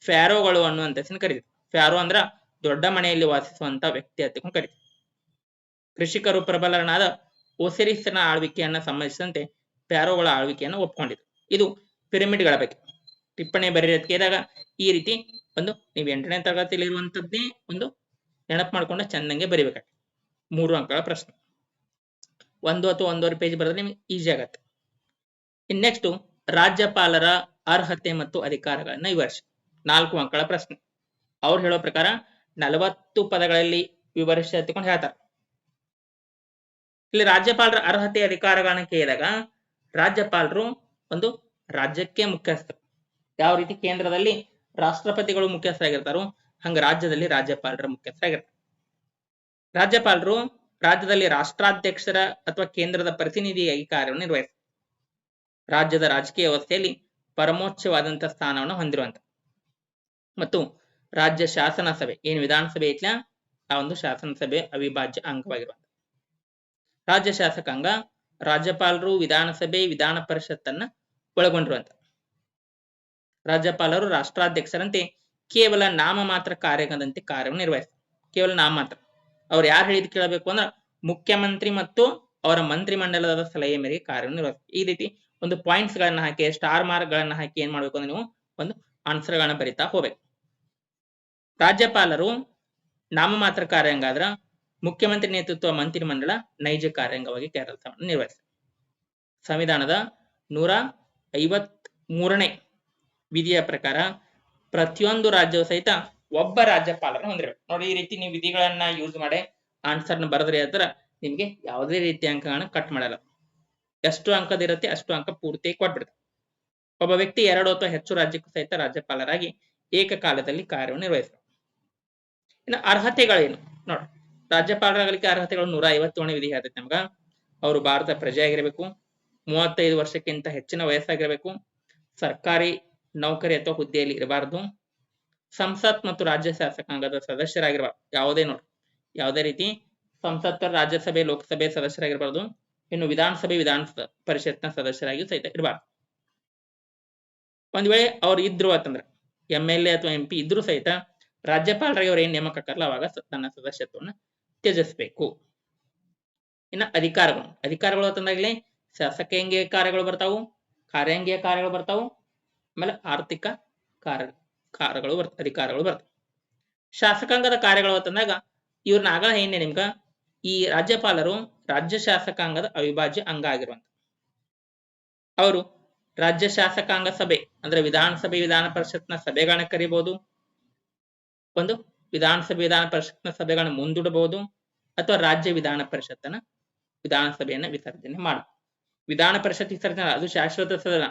ಫ್ಯಾರೋಗಳು ಅನ್ನುವಂತ ಕರೀತಾರೆ. ಫ್ಯಾರೋ ಅಂದ್ರ ದೊಡ್ಡ ಮನೆಯಲ್ಲಿ ವಾಸಿಸುವಂತ ವ್ಯಕ್ತಿ ಅಂತ ಕರೀತಾರೆ. ಕೃಷಿಕರು ಪ್ರಬಲರನಾದ ಒಸಿರಿಸ್ನ ಆಳ್ವಿಕೆಯನ್ನ ಸಂಬಂಧಿಸಿದಂತೆ ಪ್ಯಾರೋಗಳ ಆಳ್ವಿಕೆಯನ್ನು ಒಪ್ಕೊಂಡಿದ್ರು. ಇದು ಪಿರಮಿಡ್ಗಳ ಬಗ್ಗೆ. ಟಿಪ್ಪಣಿ ಬರೆಯೋದಕ್ಕೆ ಇದ್ದಾಗ ಈ ರೀತಿ ಒಂದು, ನೀವು ಎಂಟನೇ ತರಗತಿಯಲ್ಲಿ ಇರುವಂತದ್ದೇ ಒಂದು ನೆನಪು ಮಾಡ್ಕೊಂಡು ಚಂದಂಗೆ ಬರಿಬೇಕಾಗ್ತದೆ ಮೂರು ಅಂಕಗಳ ಪ್ರಶ್ನೆ. ಒಂದು ಅಥವಾ ಒಂದೂವರೆ ಪೇಜ್ ಬರೆದ್ರೆ ನಿಮ್ಗೆ ಈಸಿ ಆಗತ್ತೆ. ಇನ್ ನೆಕ್ಸ್ಟ್ ರಾಜ್ಯಪಾಲರ ಅರ್ಹತೆ ಮತ್ತು ಅಧಿಕಾರಗಳನ್ನ ವಿವರಿಸಿ. ನಾಲ್ಕು ಅಂಕಗಳ ಪ್ರಶ್ನೆ. ಅವ್ರು ಹೇಳೋ ಪ್ರಕಾರ ನಲವತ್ತು ಪದಗಳಲ್ಲಿ ವಿವರಿಸಿ ಹತ್ತಿಕೊಂಡು ಹೇಳ್ತಾರೆ. ಇಲ್ಲಿ ರಾಜ್ಯಪಾಲರ ಅರ್ಹತೆ, ಅಧಿಕಾರಗಳನ್ನ ಕೇಳಿದಾಗ ರಾಜ್ಯಪಾಲರು ಒಂದು ರಾಜ್ಯಕ್ಕೆ ಮುಖ್ಯಸ್ಥರು. ಯಾವ ರೀತಿ ಕೇಂದ್ರದಲ್ಲಿ ರಾಷ್ಟ್ರಪತಿಗಳು ಮುಖ್ಯಸ್ಥರಾಗಿರ್ತಾರೋ, ಹಂಗ ರಾಜ್ಯದಲ್ಲಿ ರಾಜ್ಯಪಾಲರ ಮುಖ್ಯಸ್ಥರಾಗಿರ್ತಾರೆ. ರಾಜ್ಯಪಾಲರು ರಾಜ್ಯದಲ್ಲಿ ರಾಷ್ಟ್ರಾಧ್ಯಕ್ಷರ ಅಥವಾ ಕೇಂದ್ರದ ಪ್ರತಿನಿಧಿಯಾಗಿ ಕಾರ್ಯವನ್ನು ನಿರ್ವಹಿಸ್ತಾರೆ. ರಾಜ್ಯದ ರಾಜಕೀಯ ವ್ಯವಸ್ಥೆಯಲ್ಲಿ ಪರಮೋಚ್ಚವಾದಂತಹ ಸ್ಥಾನವನ್ನು ಹೊಂದಿರುವಂತ ಮತ್ತು ರಾಜ್ಯ ಶಾಸನ ಸಭೆ ಏನು ವಿಧಾನಸಭೆ ಐತ್ಲ? ಆ ಒಂದು ಶಾಸನ ಸಭೆ ಅವಿಭಾಜ್ಯ ಅಂಗವಾಗಿರುವಂತ ರಾಜ್ಯ ಶಾಸಕಾಂಗ ರಾಜ್ಯಪಾಲರು ವಿಧಾನಸಭೆ ವಿಧಾನ ಪರಿಷತ್ತನ್ನ ಒಳಗೊಂಡಿರುವಂತ ರಾಜ್ಯಪಾಲರು, ರಾಷ್ಟ್ರಾಧ್ಯಕ್ಷರಂತೆ ಕೇವಲ ನಾಮ ಮಾತ್ರ ಕಾರ್ಯದಂತೆ ಕಾರ್ಯವನ್ನು ನಿರ್ವಹಿಸ್ತಾರೆ ಕೇವಲ ನಾಮ ಮಾತ್ರ. ಅವ್ರು ಯಾರು ಹೇಳಿದ್ ಕೇಳಬೇಕು ಅಂದ್ರೆ ಮುಖ್ಯಮಂತ್ರಿ ಮತ್ತು ಅವರ ಮಂತ್ರಿ ಮಂಡಲದ ಸಲಹೆ ಮೇರೆಗೆ ಕಾರ್ಯವನ್ನು ನಿರ್ವಹಿಸ್ತಾರೆ ಈ ರೀತಿ ಒಂದು ಪಾಯಿಂಟ್ಸ್ ಗಳನ್ನ ಹಾಕಿ ಸ್ಟಾರ್ ಮಾರ್ಕ್ ಗಳನ್ನ ಹಾಕಿ ಏನ್ ಮಾಡ್ಬೇಕು ಅಂದ್ರೆ ನೀವು ಒಂದು ಆನ್ಸರ್ ಗಳನ್ನ ಬರಿತಾ ಹೋಗ್ಬೇಕು. ರಾಜ್ಯಪಾಲರು ನಾಮಮಾತ್ರ ಕಾರ್ಯಾಂಗ ಆದ್ರ ಮುಖ್ಯಮಂತ್ರಿ ನೇತೃತ್ವ ಮಂತ್ರಿಮಂಡಲ ನೈಜ ಕಾರ್ಯಾಂಗವಾಗಿ ಕೆಲಸವನ್ನು ನಿರ್ವಹಿಸ್ತಾರೆ ಸಂವಿಧಾನದ ನೂರ ಐವತ್ ಮೂರನೇ ವಿಧಿಯ ಪ್ರಕಾರ ಪ್ರತಿಯೊಂದು ರಾಜ್ಯವು ಸಹಿತ ಒಬ್ಬ ರಾಜ್ಯಪಾಲರನ್ನು ಹೊಂದಿರಬೇಕು. ನೋಡಿ, ಈ ರೀತಿ ನೀವು ವಿಧಿಗಳನ್ನ ಯೂಸ್ ಮಾಡಿ ಆನ್ಸರ್ನ ಬರೆದ್ರೆ ಅಂದ್ರ ನಿಮ್ಗೆ ಯಾವುದೇ ರೀತಿ ಅಂಕಗಳನ್ನ ಕಟ್ ಮಾಡಲ್ಲ. ಎಷ್ಟು ಅಂಕದಿರುತ್ತೆ ಅಷ್ಟು ಅಂಕ ಪೂರ್ತಿ ಕೊಟ್ಬಿಡುತ್ತೆ ಒಬ್ಬ ವ್ಯಕ್ತಿ ಎರಡು ಅಥವಾ ಹೆಚ್ಚು ರಾಜ್ಯಕ್ಕೂ ಸಹಿತ ರಾಜ್ಯಪಾಲರಾಗಿ ಏಕಕಾಲದಲ್ಲಿ ಕಾರ್ಯವನ್ನು ನಿರ್ವಹಿಸಬೇಕು. ಇನ್ನು ಅರ್ಹತೆಗಳೇನು? ನೋಡಿ, ರಾಜ್ಯಪಾಲರಾಗಲಿಕ್ಕೆ ಅರ್ಹತೆಗಳು ನೂರ ಐವತ್ತೇಳನೇ ವಿಧಿ ಹೇಳ್ತೈತೆ ನಮ್ಗ. ಅವರು ಭಾರತ ಪ್ರಜೆ ಆಗಿರಬೇಕು ಮೂವತ್ತೈದು ವರ್ಷಕ್ಕಿಂತ ಹೆಚ್ಚಿನ ವಯಸ್ಸಾಗಿರಬೇಕು. ಸರ್ಕಾರಿ ನೌಕರಿ ಅಥವಾ ಹುದ್ದೆಯಲ್ಲಿ ಇರಬಾರದು. ಸಂಸತ್ ಮತ್ತು ರಾಜ್ಯ ಶಾಸಕಾಂಗದ ಸದಸ್ಯರಾಗಿರಬಾರ್ದು ಯಾವುದೇ ನೋಡಿ, ಯಾವುದೇ ರೀತಿ ಸಂಸತ್ ರಾಜ್ಯಸಭೆ, ಲೋಕಸಭೆ ಸದಸ್ಯರಾಗಿರಬಾರ್ದು. ಇನ್ನು ವಿಧಾನಸಭೆ ವಿಧಾನ ಪರಿಷತ್ನ ಸದಸ್ಯರಾಗಿ ಸಹಿತ ಇರಬಾರ್ದು. ಒಂದ್ ವೇಳೆ ಅವ್ರು ಇದ್ರು ಅಂತಂದ್ರೆ ಎಂ ಎಲ್ ಎ ಅಥವಾ ಎಂ ಪಿ ಇದ್ರು ಸಹಿತ ರಾಜ್ಯಪಾಲರಿಗೆ ಅವ್ರು ಏನ್ ನೇಮಕ ಅವಾಗ ತನ್ನ ಸದಸ್ಯತ್ವವನ್ನು ತ್ಯಜಿಸಬೇಕು. ಇನ್ನ ಅಧಿಕಾರಗಳು ಅಧಿಕಾರಗಳು ಅಂತಂದಾಗ್ಲಿ ಶಾಸಕಾಂಗೀಯ ಕಾರ್ಯಗಳು ಬರ್ತಾವು, ಕಾರ್ಯಾಂಗೀಯ ಕಾರ್ಯಗಳು ಬರ್ತಾವು ಆಮೇಲೆ ಆರ್ಥಿಕ ಕಾರ್ಯ, ಕಾರ್ಯಗಳು ಬರ್ತ, ಅಧಿಕಾರಗಳು ಬರ್ತವೆ ಶಾಸಕಾಂಗದ ಕಾರ್ಯಗಳು ಅಂತಂದಾಗ ಇವ್ರನ್ನ ಆಗ ಏನೇ ನಿಮ್ಗ? ಈ ರಾಜ್ಯಪಾಲರು ರಾಜ್ಯ ಶಾಸಕಾಂಗದ ಅವಿಭಾಜ್ಯ ಅಂಗ ಆಗಿರುವಂತ. ಅವರು ರಾಜ್ಯ ಶಾಸಕಾಂಗ ಸಭೆ, ಅಂದ್ರೆ ವಿಧಾನಸಭೆ ವಿಧಾನ ಪರಿಷತ್ನ ಸಭೆಗಳನ್ನ ಕರಿಬಹುದು ಒಂದು ವಿಧಾನಸಭೆ ವಿಧಾನ ಪರಿಷತ್ನ ಸಭೆಗಳನ್ನ ಮುಂದೂಡಬಹುದು ಅಥವಾ ರಾಜ್ಯ ವಿಧಾನ ಪರಿಷತ್ತನ ವಿಧಾನಸಭೆಯನ್ನ ವಿಸರ್ಜನೆ ಮಾಡ ವಿಧಾನ ಪರಿಷತ್ ವಿಸರ್ಜನೆ ಅದು ಶಾಶ್ವತ ಸದನ.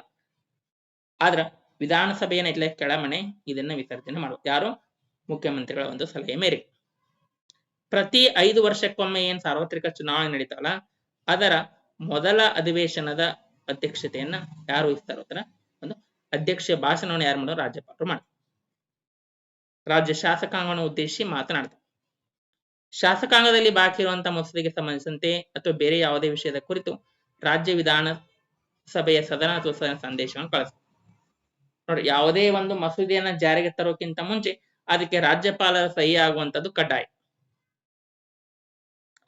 ಆದ್ರ ವಿಧಾನಸಭೆ ಇಟ್ಲ ಕೆಳಮನೆ ಇದನ್ನ ವಿಸರ್ಜನೆ ಮಾಡುವ ಯಾರು? ಮುಖ್ಯಮಂತ್ರಿಗಳ ಒಂದು ಸಲಹೆ ಮೇರೆ ಪ್ರತಿ ಐದು ವರ್ಷಕ್ಕೊಮ್ಮೆ ಏನ್ ಸಾರ್ವತ್ರಿಕ ಚುನಾವಣೆ ನಡೀತಾವಲ್ಲ, ಅದರ ಮೊದಲ ಅಧಿವೇಶನದ ಅಧ್ಯಕ್ಷತೆಯನ್ನ ಯಾರು ವಹಿಸ್ತಾರೋ ಅದರ ಒಂದು ಅಧ್ಯಕ್ಷ ಭಾಷಣವನ್ನು ಯಾರು ಮಾಡೋ ರಾಜ್ಯಪಾಲರು ಮಾಡ್ತಾರೆ. ರಾಜ್ಯ ಶಾಸಕಾಂಗವನ್ನು ಉದ್ದೇಶಿ ಮಾತನಾಡ್ತಾರೆ. ಶಾಸಕಾಂಗದಲ್ಲಿ ಬಾಕಿ ಇರುವಂತಹ ಮಸೂದೆಗೆ ಸಂಬಂಧಿಸಿದಂತೆ ಅಥವಾ ಬೇರೆ ಯಾವುದೇ ವಿಷಯದ ಕುರಿತು ರಾಜ್ಯ ವಿಧಾನ ಸಭೆಯ ಸದನ ಅಥವಾ ಸದನ ಸಂದೇಶವನ್ನು ಕಳಿಸ್ತಾರೆ. ನೋಡಿ ಯಾವುದೇ ಒಂದು ಮಸೂದೆಯನ್ನ ಜಾರಿಗೆ ತರೋಕ್ಕಿಂತ ಮುಂಚೆ ಅದಕ್ಕೆ ರಾಜ್ಯಪಾಲರ ಸಹಿ ಆಗುವಂತದ್ದು ಕಡ್ಡಾಯ.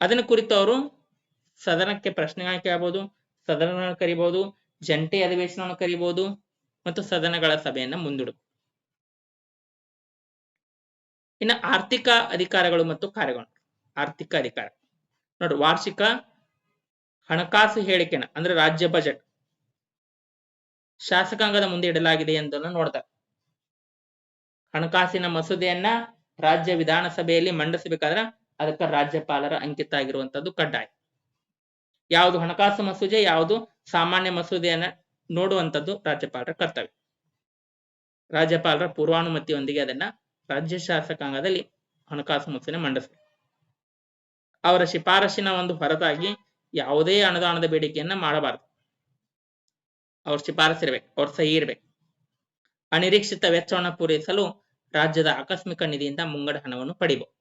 ಅದನ್ನ ಕುರಿತು ಅವರು ಸದನಕ್ಕೆ ಪ್ರಶ್ನೆಗಳನ್ನು ಕೇಳಬಹುದು ಸದನಗಳನ್ನು ಕರಿಬಹುದು, ಜಂಟಿ ಅಧಿವೇಶನವನ್ನು ಕರಿಬಹುದು ಮತ್ತು ಸದನಗಳ ಸಭೆಯನ್ನ ಮುಂದೂಡ ಇನ್ನು ಆರ್ಥಿಕ ಅಧಿಕಾರಗಳು ಮತ್ತು ಕಾರ್ಯಗಳು, ಆರ್ಥಿಕ ಅಧಿಕಾರ. ನೋಡಿ ವಾರ್ಷಿಕ ಹಣಕಾಸು ಹೇಳಿಕೆನ, ಅಂದ್ರೆ ರಾಜ್ಯ ಬಜೆಟ್ ಶಾಸಕಾಂಗದ ಮುಂದೆ ಇಡಲಾಗಿದೆ ಎಂದನ್ನು ನೋಡ್ತಾರೆ. ಹಣಕಾಸಿನ ಮಸೂದೆಯನ್ನ ರಾಜ್ಯ ವಿಧಾನಸಭೆಯಲ್ಲಿ ಮಂಡಿಸಬೇಕಾದ್ರೆ ಅದಕ್ಕೆ ರಾಜ್ಯಪಾಲರ ಅಂಕಿತ ಆಗಿರುವಂತದ್ದು ಕಡ್ಡಾಯ. ಯಾವುದು ಹಣಕಾಸು ಮಸೂದೆ, ಯಾವುದು ಸಾಮಾನ್ಯ ಮಸೂದೆಯನ್ನ ನೋಡುವಂತದ್ದು ರಾಜ್ಯಪಾಲರ ಕರ್ತವ್ಯ. ರಾಜ್ಯಪಾಲರ ಪೂರ್ವಾನುಮತಿಯೊಂದಿಗೆ ಅದನ್ನ ರಾಜ್ಯ ಶಾಸಕಾಂಗದಲ್ಲಿ ಹಣಕಾಸು ಮಸೂದೆ ಮಂಡಿಸಬೇಕು. ಅವರ ಶಿಫಾರಸಿನ ಒಂದು ಹೊರತಾಗಿ ಯಾವುದೇ ಅನುದಾನದ ಬೇಡಿಕೆಯನ್ನ ಮಾಡಬಾರದು. ಅವ್ರ ಶಿಫಾರಸಿರ್ಬೇಕು ಅವ್ರ ಸಹಿ ಇರ್ಬೇಕು. ಅನಿರೀಕ್ಷಿತ ವೆಚ್ಚವನ್ನು ಪೂರೈಸಲು ರಾಜ್ಯದ ಆಕಸ್ಮಿಕ ನಿಧಿಯಿಂದ ಮುಂಗಡ ಹಣವನ್ನು ಪಡಿಬಹುದು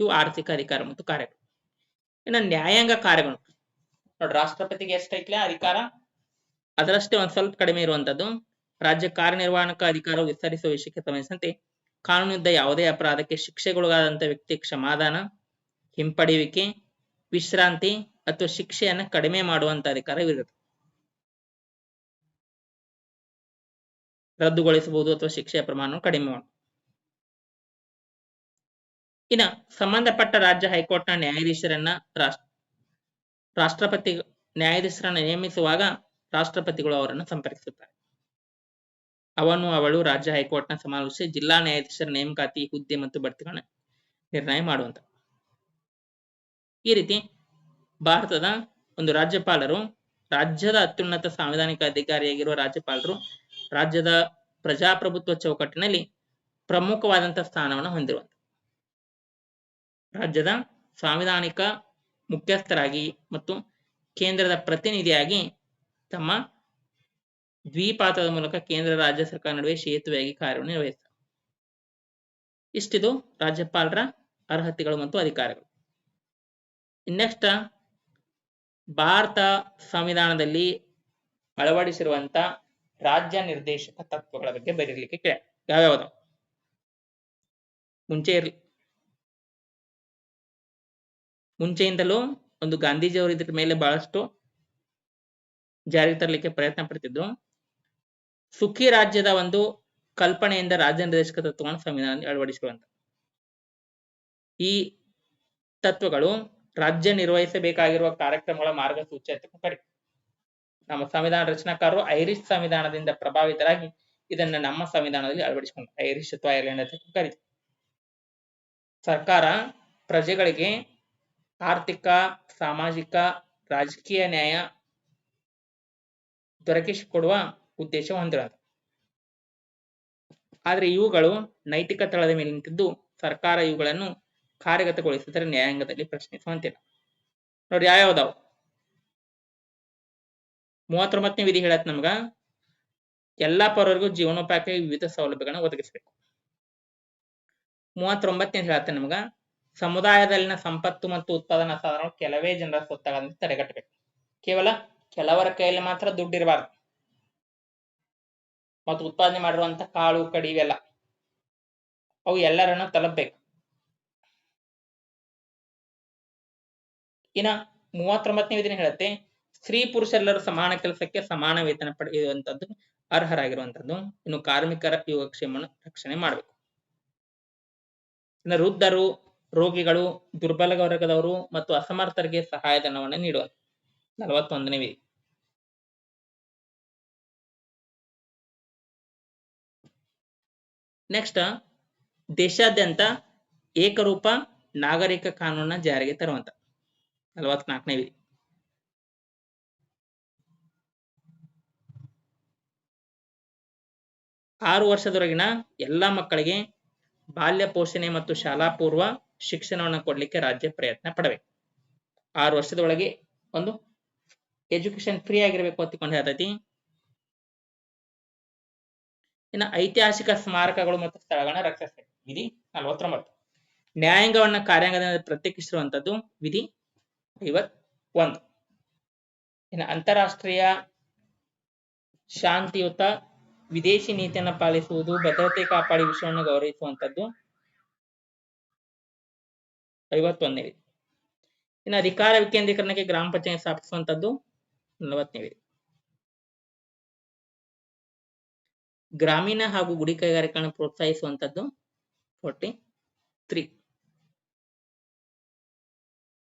ಇವು ಆರ್ಥಿಕ ಅಧಿಕಾರ ಮತ್ತು ಕಾರ್ಯಗಳು. ಇನ್ನು ನ್ಯಾಯಾಂಗ ಕಾರ್ಯಗಳು. ನೋಡಿ ರಾಷ್ಟ್ರಪತಿಗೆ ಎಷ್ಟೈತ್ಲೆ ಅಧಿಕಾರ? ಅದರಷ್ಟೇ ಒಂದ್ ಸ್ವಲ್ಪ ಕಡಿಮೆ ಇರುವಂತದ್ದು. ರಾಜ್ಯ ಕಾರ್ಯನಿರ್ವಾಹಕ ಅಧಿಕಾರ ವಿಸ್ತರಿಸುವ ವಿಷಯಕ್ಕೆ ಸಂಬಂಧಿಸಿದಂತೆ ಕಾನೂನಿದ್ದ ಯಾವುದೇ ಅಪರಾಧಕ್ಕೆ ಶಿಕ್ಷೆಗೊಳಗಾದಂತ ವ್ಯಕ್ತಿ ಕ್ಷಮಾದಾನ, ಹಿಂಪಡೆಯುವಿಕೆ, ವಿಶ್ರಾಂತಿ ಅಥವಾ ಶಿಕ್ಷೆಯನ್ನು ಕಡಿಮೆ ಮಾಡುವಂತ ಅಧಿಕಾರ ಇರುತ್ತೆ ರದ್ದುಗೊಳಿಸಬಹುದು ಅಥವಾ ಶಿಕ್ಷೆಯ ಪ್ರಮಾಣವನ್ನು ಕಡಿಮೆ ಮಾಡಬಹುದು ಇನ್ನ ಸಂಬಂಧಪಟ್ಟ ರಾಜ್ಯ ಹೈಕೋರ್ಟ್ನ ನ್ಯಾಯಾಧೀಶರನ್ನ ರಾಷ್ಟ್ರ, ರಾಷ್ಟ್ರಪತಿ, ನ್ಯಾಯಾಧೀಶರನ್ನ ನೇಮಿಸುವಾಗ ರಾಷ್ಟ್ರಪತಿಗಳು ಅವರನ್ನು ಸಂಪರ್ಕಿಸುತ್ತಾರೆ. ಅವನು, ಅವಳು ರಾಜ್ಯ ಹೈಕೋರ್ಟ್ನ ಸಮಾಲೋಚಿಸಿ ಜಿಲ್ಲಾ ನ್ಯಾಯಾಧೀಶರ ನೇಮಕಾತಿ, ಹುದ್ದೆ ಮತ್ತು ಬಡ್ತಿಗಳನ್ನ ನಿರ್ಣಯ ಮಾಡುವಂತ. ಈ ರೀತಿ ಭಾರತದ ಒಂದು ರಾಜ್ಯಪಾಲರು, ರಾಜ್ಯದ ಅತ್ಯುನ್ನತ ಸಾಂವಿಧಾನಿಕ ಅಧಿಕಾರಿಯಾಗಿರುವ ರಾಜ್ಯಪಾಲರು ರಾಜ್ಯದ ಪ್ರಜಾಪ್ರಭುತ್ವ ಚೌಕಟ್ಟಿನಲ್ಲಿ ಪ್ರಮುಖವಾದಂತಹ ಸ್ಥಾನವನ್ನು ಹೊಂದಿರುವಂತ ರಾಜ್ಯದ ಸಾಂವಿಧಾನಿಕ ಮುಖ್ಯಸ್ಥರಾಗಿ ಮತ್ತು ಕೇಂದ್ರದ ಪ್ರತಿನಿಧಿಯಾಗಿ ತಮ್ಮ ದ್ವಿಪಾತ್ರದ ಮೂಲಕ ಕೇಂದ್ರ ರಾಜ್ಯ ಸರ್ಕಾರ ನಡುವೆ ಸೇತುವೆಯಾಗಿ ಕಾರ್ಯನಿರ್ವಹಿಸ್ತಾರೆ ಇಷ್ಟಿದು ರಾಜ್ಯಪಾಲರ ಅರ್ಹತೆಗಳು ಮತ್ತು ಅಧಿಕಾರಗಳು. ನೆಕ್ಸ್ಟ್ ಭಾರತ ಸಂವಿಧಾನದಲ್ಲಿ ಅಳವಡಿಸಿರುವಂತ ರಾಜ್ಯ ನಿರ್ದೇಶಕ ತತ್ವಗಳ ಬಗ್ಗೆ ಬರೀಲಿಕ್ಕೆ ಕೇಳ. ಯಾವ್ಯಾವ್ದು? ಮುಂಚೆ ಇರ್ಲಿ. ಮುಂಚೆಯಿಂದಲೂ ಒಂದು ಗಾಂಧೀಜಿಯವರು ಇದ್ರ ಮೇಲೆ ಬಹಳಷ್ಟು ಜಾರಿಗೆ ತರಲಿಕ್ಕೆ ಪ್ರಯತ್ನ ಪಡ್ತಿದ್ರು. ಸುಖಿ ರಾಜ್ಯದ ಒಂದು ಕಲ್ಪನೆಯಿಂದ ರಾಜ್ಯ ನಿರ್ದೇಶಕ ತತ್ವವನ್ನು ಸಂವಿಧಾನ ಅಳವಡಿಸಿರುವಂತ. ಈ ತತ್ವಗಳು ರಾಜ್ಯ ನಿರ್ವಹಿಸಬೇಕಾಗಿರುವ ಕಾರ್ಯಕ್ರಮಗಳ ಮಾರ್ಗಸೂಚಿ ಅಂತ ನಮ್ಮ ಸಂವಿಧಾನ ರಚನಾಕಾರರು ಐರಿಷ್ ಸಂವಿಧಾನದಿಂದ ಪ್ರಭಾವಿತರಾಗಿ ಇದನ್ನ ನಮ್ಮ ಸಂವಿಧಾನದಲ್ಲಿ ಅಳವಡಿಸಿಕೊಂಡು ಐರಿಷ್ ಅಥವಾ ಐರ್ಲೆಂಡ್ ಅಂತ ಕರೀತ ಸರ್ಕಾರ ಪ್ರಜೆಗಳಿಗೆ ಆರ್ಥಿಕ, ಸಾಮಾಜಿಕ, ರಾಜಕೀಯ ನ್ಯಾಯ ದೊರಕಿಸಿಕೊಡುವ ಉದ್ದೇಶ ಹೊಂದಿರೋದು. ಆದ್ರೆ ಇವುಗಳು ನೈತಿಕ ತಳದ ಮೇಲೆ ನಿಂತಿದ್ದು ಸರ್ಕಾರ ಇವುಗಳನ್ನು ಕಾರ್ಯಗತಗೊಳಿಸಿದರೆ ನ್ಯಾಯಾಂಗದಲ್ಲಿ ಪ್ರಶ್ನಿಸುವಂತಿಲ್ಲ. ನೋಡಿ ಯಾವ್ಯಾವ್ದಾವು? ಮೂವತ್ತೊಂಬತ್ತನೇ ವಿಧಿ ಹೇಳತ್ ನಮ್ಗ. ಎಲ್ಲಾ ಪೌರರಿಗೂ ಜೀವನೋಪಾಯಕ್ಕೆ ವಿವಿಧ ಸೌಲಭ್ಯಗಳನ್ನ ಒದಗಿಸಬೇಕು. ಮೂವತ್ತೊಂಬತ್ತನೇ ಹೇಳತ್ತೆ ನಮ್ಗ? ಸಮುದಾಯದಲ್ಲಿನ ಸಂಪತ್ತು ಮತ್ತು ಉತ್ಪಾದನಾ ಸಾಧನ ಕೆಲವೇ ಜನರ ಸೊತ್ತಾಗದಂತೆ ತಡೆಗಟ್ಟಬೇಕು. ಕೇವಲ ಕೆಲವರ ಕೈಯಲ್ಲಿ ಮಾತ್ರ ದುಡ್ಡು ಇರಬಾರ್ದು. ಮತ್ತು ಉತ್ಪಾದನೆ ಮಾಡಿರುವಂತ ಕಾಳು, ಕಡಿ ಇವೆಲ್ಲ, ಅವು ಎಲ್ಲರನ್ನ ತಲುಪಬೇಕು. ಇನ್ನ ಮೂವತ್ತೊಂಬತ್ತನೇ ವಿಧಿನ ಹೇಳುತ್ತೆ ಸ್ತ್ರೀ ಪುರುಷರೆಲ್ಲರೂ ಸಮಾನ ಕೆಲಸಕ್ಕೆ ಸಮಾನ ವೇತನ ಪಡೆಯುವಂತದ್ದು ಅರ್ಹರಾಗಿರುವಂತದ್ದು ಇನ್ನು ಕಾರ್ಮಿಕರ ಯೋಗಕ್ಷೇಮವನ್ನು ರಕ್ಷಣೆ ಮಾಡಬೇಕು. ಇನ್ನು ವೃದ್ಧರು, ರೋಗಿಗಳು, ದುರ್ಬಲ ವರ್ಗದವರು ಮತ್ತು ಅಸಮರ್ಥರಿಗೆ ಸಹಾಯಧನವನ್ನು ನೀಡುವ ನಲವತ್ತೊಂದನೇ ವಿಧಿ. ನೆಕ್ಸ್ಟ್, ದೇಶಾದ್ಯಂತ ಏಕರೂಪ ನಾಗರಿಕ ಕಾನೂನನ್ನ ಜಾರಿಗೆ ತರುವಂತ ನಲವತ್ನಾಲ್ಕನೇ ವಿಧಿ. ಆರು ವರ್ಷದವರೆಗಿನ ಎಲ್ಲಾ ಮಕ್ಕಳಿಗೆ ಬಾಲ್ಯ ಪೋಷಣೆ ಮತ್ತು ಶಾಲಾ ಪೂರ್ವ ಶಿಕ್ಷಣವನ್ನು ಕೊಡ್ಲಿಕ್ಕೆ ರಾಜ್ಯ ಪ್ರಯತ್ನ ಪಡಬೇಕು. ಆರು ವರ್ಷದೊಳಗೆ ಒಂದು ಎಜುಕೇಶನ್ ಫ್ರೀ ಆಗಿರ್ಬೇಕು ಅಂತಿಕೊಂಡು ಹೇಳ್ತೈತಿ ಇನ್ನು ಐತಿಹಾಸಿಕ ಸ್ಮಾರಕಗಳು ಮತ್ತು ಸ್ಥಳಗಳನ್ನ ರಕ್ಷಿಸಬೇಕು. ವಿಧಿ ನಲವತ್ತೊಂಬತ್ತು. ನ್ಯಾಯಾಂಗವನ್ನ ಕಾರ್ಯಾಂಗದಿಂದ ಪ್ರತ್ಯೇಕಿಸಿರುವಂತದ್ದು ವಿಧಿ ಐವತ್ ಒಂದು ಇನ್ನು ಅಂತಾರಾಷ್ಟ್ರೀಯ ಶಾಂತಿಯುತ ವಿದೇಶಿ ನೀತಿಯನ್ನ ಪಾಲಿಸುವುದು, ಭದ್ರತೆ ಕಾಪಾಡಿ ವಿಷಯವನ್ನು ಗೌರವಿಸುವಂತದ್ದು ಐವತ್ತೊಂದನೇ ಇನ್ನು ಅಧಿಕಾರ ವಿಕೇಂದ್ರೀಕರಣಕ್ಕೆ ಗ್ರಾಮ ಪಂಚಾಯತ್ ಸ್ಥಾಪಿಸುವಂತದ್ದು ನಲವತ್ತನೇ ಗ್ರಾಮೀಣ ಹಾಗೂ ಗುಡಿ ಕೈಗಾರಿಕೆಗಳನ್ನು ಪ್ರೋತ್ಸಾಹಿಸುವಂತದ್ದು ಫೋರ್ಟಿ ತ್ರೀ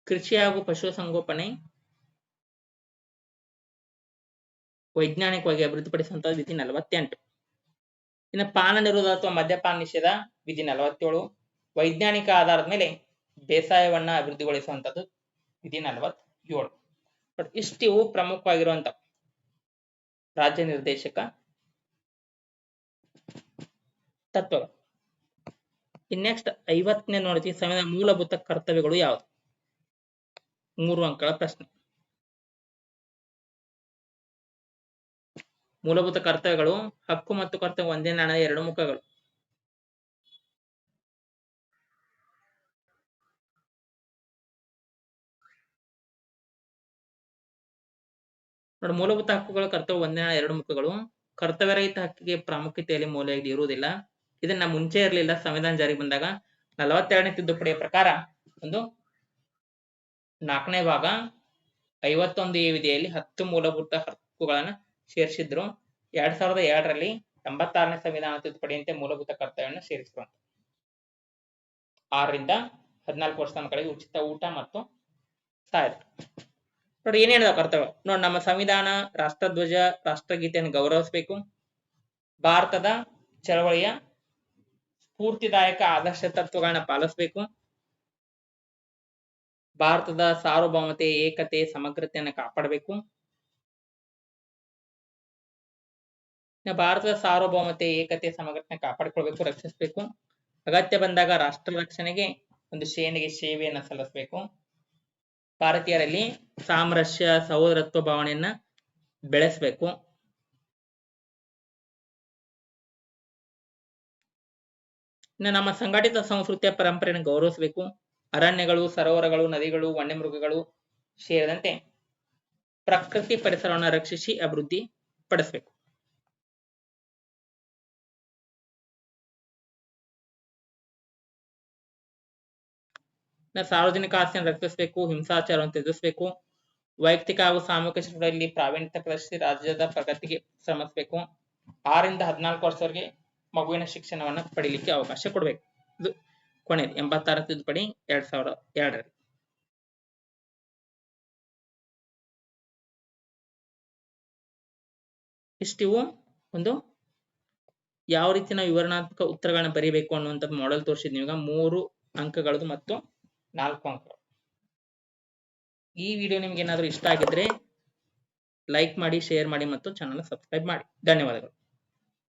ಕೃಷಿ ಹಾಗೂ ಪಶುಸಂಗೋಪನೆ ವೈಜ್ಞಾನಿಕವಾಗಿ ಅಭಿವೃದ್ಧಿಪಡಿಸುವಂತಹ ವಿಧಿ ನಲವತ್ತೆಂಟು. ಇನ್ನು ಪಾನ ನಿರೋಧ ಅಥವಾ ಮದ್ಯಪಾನ ನಿಷೇಧ ವಿಧಿ ನಲವತ್ತೇಳು. ವೈಜ್ಞಾನಿಕ ಆಧಾರದ ಮೇಲೆ ಬೇಸಾಯವನ್ನ ಅಭಿವೃದ್ಧಿಗೊಳಿಸುವಂತದ್ದು ವಿಧಿ ನಲವತ್ತೇಳು. ಬಟ್ ಇಷ್ಟಿವು ಪ್ರಮುಖವಾಗಿರುವಂತ ರಾಜ್ಯ ನಿರ್ದೇಶಕ ತತ್ವ ಇನ್ ನೆಕ್ಸ್ಟ್ ಐವತ್ತನೇ ನೋಡ್ತೀವಿ ಸಂವಿಧಾನ ಮೂಲಭೂತ ಕರ್ತವ್ಯಗಳು ಯಾವುದು? ಮೂರು ಅಂಕಗಳ ಪ್ರಶ್ನೆ. ಮೂಲಭೂತ ಕರ್ತವ್ಯಗಳು, ಹಕ್ಕು ಮತ್ತು ಕರ್ತವ್ಯ ಒಂದೇ ನಾಣ್ಯದ ಎರಡು ಮುಖಗಳು. ನೋಡಿ, ಮೂಲಭೂತ ಹಕ್ಕುಗಳ, ಕರ್ತವ್ಯ ಒಂದೇ ಎರಡು ಮುಖಗಳು. ಕರ್ತವ್ಯರಹಿತ ಹಕ್ಕಿಗೆ ಪ್ರಾಮುಖ್ಯತೆಯಲ್ಲಿ ಮೌಲ್ಯ ಇರುವುದಿಲ್ಲ. ಇದನ್ನ ಮುಂಚೆ ಇರಲಿಲ್ಲ, ಸಂವಿಧಾನ ಜಾರಿಗೆ ಬಂದಾಗ. ನಲವತ್ತೆರಡನೇ ತಿದ್ದುಪಡಿಯ ಪ್ರಕಾರ ಒಂದು ನಾಲ್ಕನೇ ಭಾಗ ಐವತ್ತೊಂದು ಎ ವಿಧಿಯಲ್ಲಿ ಹತ್ತು ಮೂಲಭೂತ ಹಕ್ಕುಗಳನ್ನ ಸೇರಿಸಿದ್ರು. ಎರಡ್ ಸಾವಿರದ ಎರಡರಲ್ಲಿ ಎಂಬತ್ತಾರನೇ ಸಂವಿಧಾನ ತಿದ್ದುಪಡಿಯಂತೆ ಮೂಲಭೂತ ಕರ್ತವ್ಯವನ್ನು ಸೇರಿಸಿದ್ರು. ಆರರಿಂದ ಹದಿನಾಲ್ಕು ವರ್ಷದ ಮಕ್ಕಳಿಗೆ ಉಚಿತ ಊಟ ಮತ್ತು ಸಹಾಯ ನೋಡಿ, ಏನ್ ಕರ್ತವ್ಯ? ನೋಡಿ, ನಮ್ಮ ಸಂವಿಧಾನ, ರಾಷ್ಟ್ರಧ್ವಜ, ರಾಷ್ಟ್ರಗೀತೆಯನ್ನು ಗೌರವಿಸಬೇಕು. ಭಾರತದ ಚಳವಳಿಯ ಸ್ಫೂರ್ತಿದಾಯಕ ಆದರ್ಶ ತತ್ವಗಳನ್ನ ಪಾಲಿಸಬೇಕು. ಭಾರತದ ಸಾರ್ವಭೌಮತೆ ಏಕತೆ, ಸಮಗ್ರತೆಯನ್ನು ಕಾಪಾಡಬೇಕು. ಇನ್ನು ಭಾರತದ ಸಾರ್ವಭೌಮತೆ ಏಕತೆ ಸಮಗ್ರತೆ ಕಾಪಾಡಿಕೊಳ್ಬೇಕು, ರಕ್ಷಿಸಬೇಕು. ಅಗತ್ಯ ಬಂದಾಗ ರಾಷ್ಟ್ರ ರಕ್ಷಣೆಗೆ ಒಂದು ಸೇನೆಗೆ ಸೇವೆಯನ್ನ ಸಲ್ಲಿಸಬೇಕು. ಭಾರತೀಯರಲ್ಲಿ ಸಾಮರಸ್ಯ ಸಹೋದರತ್ವ ಭಾವನೆಯನ್ನ ಬೆಳೆಸಬೇಕು. ಇನ್ನು ನಮ್ಮ ಸಂಘಟಿತ ಸಂಸ್ಕೃತಿಯ ಪರಂಪರೆಯನ್ನು ಗೌರವಿಸಬೇಕು. ಅರಣ್ಯಗಳು, ಸರೋವರಗಳು, ನದಿಗಳು, ವನ್ಯಮೃಗಗಳು ಸೇರಿದಂತೆ ಪ್ರಕೃತಿ ಪರಿಸರವನ್ನು ರಕ್ಷಿಸಿ ಅಭಿವೃದ್ಧಿ ಪಡಿಸಬೇಕು. ಸಾರ್ವಜನಿಕ ಆಸ್ತಿಯನ್ನು ರಕ್ಷಿಸಬೇಕು, ಹಿಂಸಾಚಾರವನ್ನು ತ್ಯಜಿಸಬೇಕು, ವೈಯಕ್ತಿಕ ಹಾಗೂ ಸಾಮೂಹಿಕ ಶಿಕ್ಷಣದಲ್ಲಿ ಪ್ರಾವೀಣ್ಯತೆ ಪ್ರದರ್ಶಿಸಿ ರಾಜ್ಯದ ಪ್ರಗತಿಗೆ ಶ್ರಮಿಸಬೇಕು. ಆರರಿಂದ ಹದಿನಾಲ್ಕು ವರ್ಷದವರೆಗೆ ಮಗುವಿನ ಶಿಕ್ಷಣವನ್ನ ಪಡೀಲಿಕ್ಕೆ ಅವಕಾಶ ಕೊಡಬೇಕು. ಇದು ಕೊನೆ ಎಂಬತ್ತಾರ ತಿದ್ದುಪಡಿ ಎರಡ್ ಸಾವಿರದ ಎರಡರಲ್ಲಿ. ಇಷ್ಟಿವು ಒಂದು ಯಾವ ರೀತಿ ನಾವು ವಿವರಣಾತ್ಮಕ ಉತ್ತರಗಳನ್ನ ಬರೀಬೇಕು ಅನ್ನುವಂಥದ್ದು ಮಾಡೆಲ್ ತೋರಿಸಿದ್ವಿ ಈಗ ಮೂರು ಅಂಕಗಳದು ಮತ್ತು ನಾಲ್ಕು ಅಂಕ. ಈ ವಿಡಿಯೋ ನಿಮ್ಗೆ ಏನಾದರೂ ಇಷ್ಟ ಆಗಿದ್ರೆ ಲೈಕ್ ಮಾಡಿ ಶೇರ್ ಮಾಡಿ ಮತ್ತು ಚಾನಲ್ ಸಬ್ಸ್ಕ್ರೈಬ್ ಮಾಡಿ. ಧನ್ಯವಾದಗಳು.